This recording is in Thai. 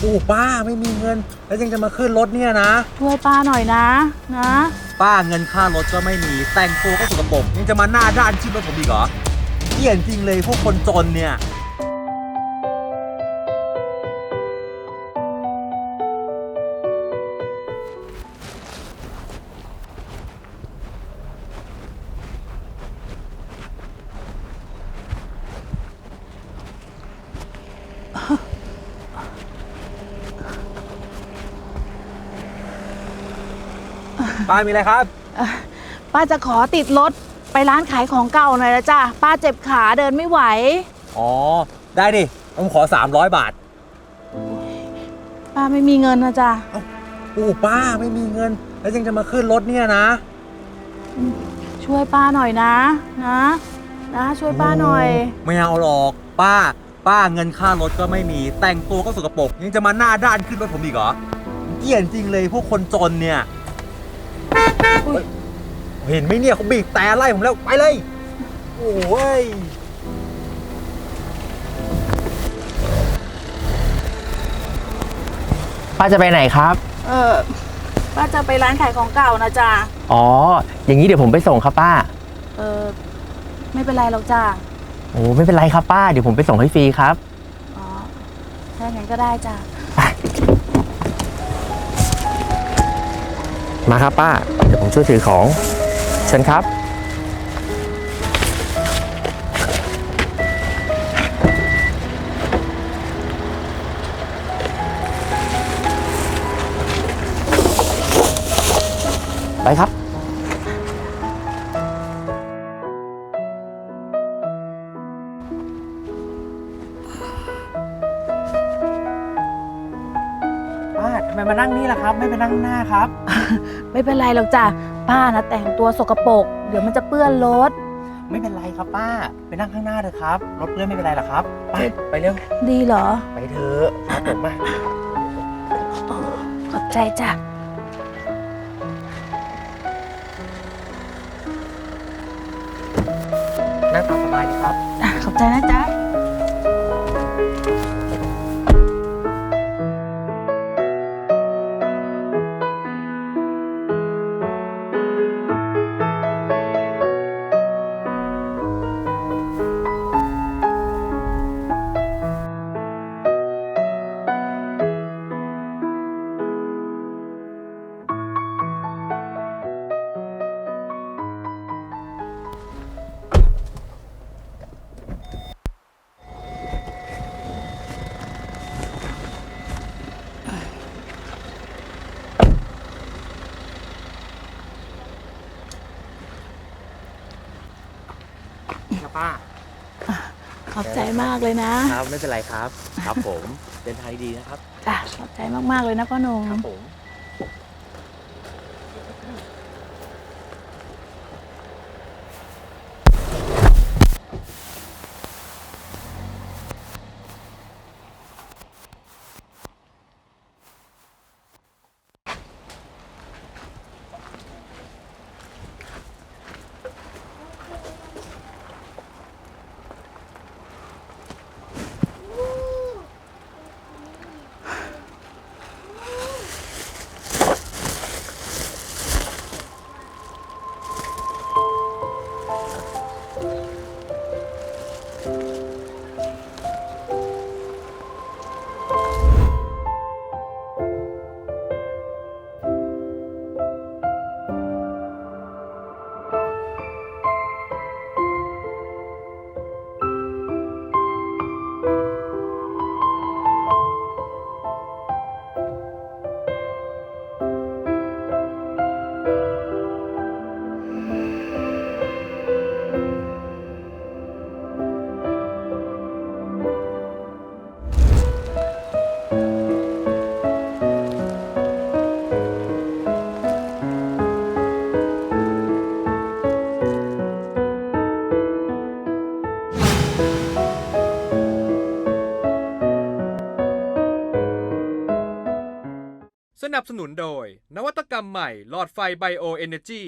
โอ้ป้าไม่มีเงิน แล้วยังจะมาขึ้นรถเนี่ยนะ ช่วยป้าหน่อยนะ นะ ป้าเงินค่ารถก็ไม่มี แต่งตัวก็สกปรกยังจะมาหน้าด้านขึ้นรถผมอีกเหรอเกลียดจริงเลยพวกคนจนเนี่ย ป้ามีอะไรครับ ป้าจะขอติดรถไปร้านขายของเก่าหน่อยละจ้ะป้าเจ็บขาเดินไม่ไหว อ๋อ ได้ดิผมขอ 300 บาทป้าไม่มีเงินนะจ้ะโอ้ป้าไม่มีเงิน แล้วยังจะมาขึ้นรถเนี่ยนะ ช่วยป้าหน่อยนะ นะ นะ ช่วยป้าหน่อย ไม่เอาหรอก ป้า ป้าเงินค่ารถก็ไม่มี แต่งตัวก็สกปรกยังจะมาหน้าด้านขึ้นรถผมอีกเหรอเกลียดจริงเลยพวกคนจนเนี่ยอุ๊ย เห็นไหมเนี่ยเขาบีบแต่ไล่ผมแล้วไปเลย โอ้ยป้าจะไปไหนครับ เออป้าจะไปร้านขายของเก่านะจ้ะอ๋อ อย่างนี้เดี๋ยวผมไปส่งครับป้า เออ ไม่เป็นไรหรอกจ้ะ โอ้ไม่เป็นไรครับป้า เดี๋ยวผมไปส่งให้ฟรีครับ อ๋อ ถ้าอย่างนั้นก็ได้จ้ะ มาครับป้า เดี๋ยวผมช่วยถือของ เชิญครับ ไปครับ ทำไมมานั่งนี่ล่ะครับ ไม่ไปนั่งหน้าครับ ไม่เป็นไรหรอกจ้ะป้านะแต่งตัวสกปรกเดี๋ยวมันจะเปื้อนรถ ไม่เป็นไรครับป้า ไปนั่งข้างหน้าเถอะครับ รถเลื่อนไม่เป็นไรหรอกครับ ไปไปเร็ว ดีเหรอ ไปเถอะครับผมมาขอบใจจ้ะนั่งตามสบายเลยครับอะขอบใจนะจ๊ะ ครับป้า ขอบใจมากเลยนะครับไม่เป็นไรครับ ครับผมเดินทางดีนะครับ จ้ะขอบใจมากๆเลยนะพ่อหนุ่ม ครับผม สนับสนุนโดย นวัตกรรมใหม่หลอดไฟไบโอเอเนจี